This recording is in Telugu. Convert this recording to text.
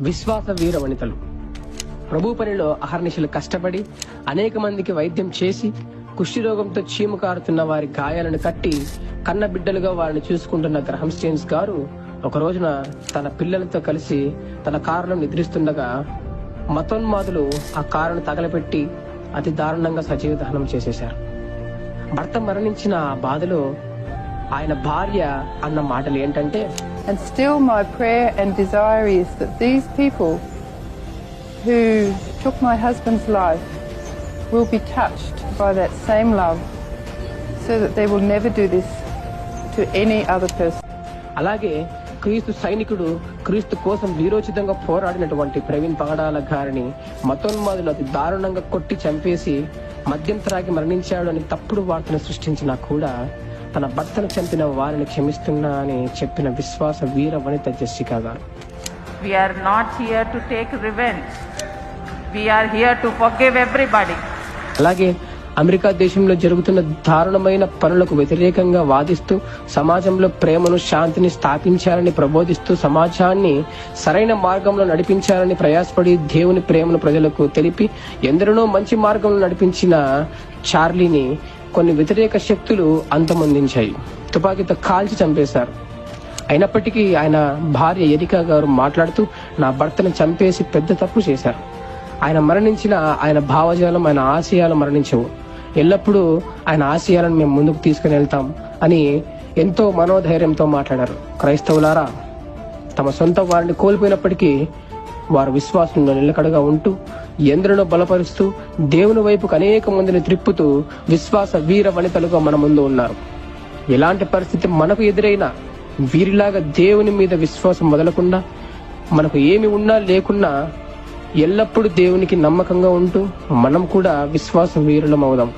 విశ్వాస వీర వనితలు ప్రభు పనిలో అహర్నిశలు కష్టపడి అనేక మందికి వైద్యం చేసి కుష్ఠిరోగంతో చీము కారుతున్న వారి గాయాలను కట్టి కన్న బిడ్డలుగా వారిని చూసుకుంటున్న గ్రహం స్టేన్స్ గారు ఒక రోజున తన పిల్లలతో కలిసి తన కారులో నిద్రిస్తుండగా మతోన్మాదులు ఆ కారును తగలపెట్టి అతి దారుణంగా సజీవ దహనం చేసేశారు. భర్త మరణించిన ఆ బాధలో ఆయన భార్య అన్న మాటలు ఏంటంటే And still, my prayer and desire is that these people who took my husband's life will be touched by that same love so that they will never do this to any other person. అలాగే క్రీస్తు సైనికుడు క్రీస్తు కోసం వీరోచితంగా పోరాడినటువంటి ప్రవీణ్ పగడాల గారిని మతోన్మాదులు అతి దారుణంగా కొట్టి చంపేసి మద్యం త్రాగి మరణించాడు అని తప్పుడు వార్తను సృష్టించినా కూడా తన భర్తను చంపిన వారిని క్షమిస్తున్నా అని చెప్పిన విశ్వాస వీర వనిత జెస్సికా గారు here to take revenge. We are here to forgive everybody. అలాగే అమెరికా దేశంలో జరుగుతున్న దారుణమైన పనులకు వ్యతిరేకంగా వాదిస్తూ సమాజంలో ప్రేమను శాంతిని స్థాపించాలని ప్రబోధిస్తూ సమాజాన్ని సరైన మార్గంలో నడిపించాలని ప్రయాసపడి దేవుని ప్రేమను ప్రజలకు తెలిపి ఎందరినో మంచి మార్గంలో నడిపించిన చార్లీని కొన్ని వ్యతిరేక శక్తులు అంతమొందించాయి. తుపాకీతో కాల్చి చంపేశారు. అయినప్పటికీ ఆయన భార్య ఎరికా గారు మాట్లాడుతూ నా భర్తను చంపేసి పెద్ద తప్పు చేశారు. ఆయన మరణించిన ఆయన భావజాలం ఆయన ఆశయాలు మరణించవు. ఎల్లప్పుడూ ఆయన ఆశయాలను మేము ముందుకు తీసుకుని వెళ్తాం అని ఎంతో మనోధైర్యంతో మాట్లాడారు. క్రైస్తవులారా తమ సొంత వారిని కోల్పోయినప్పటికీ వారు విశ్వాసంలో నిలకడగా ఉంటూ ఎందరినో బలపరుస్తూ దేవుని వైపుకు అనేక మందిని త్రిప్పుతూ విశ్వాస వీర వనితలుగా మన ముందు ఉన్నారు. ఎలాంటి పరిస్థితి మనకు ఎదురైనా వీరిలాగా దేవుని మీద విశ్వాసం వదలకుండా మనకు ఏమి ఉన్నా లేకున్నా ఎల్లప్పుడూ దేవునికి నమ్మకంగా ఉంటూ మనం కూడా విశ్వాస వీరులం అవుదాం.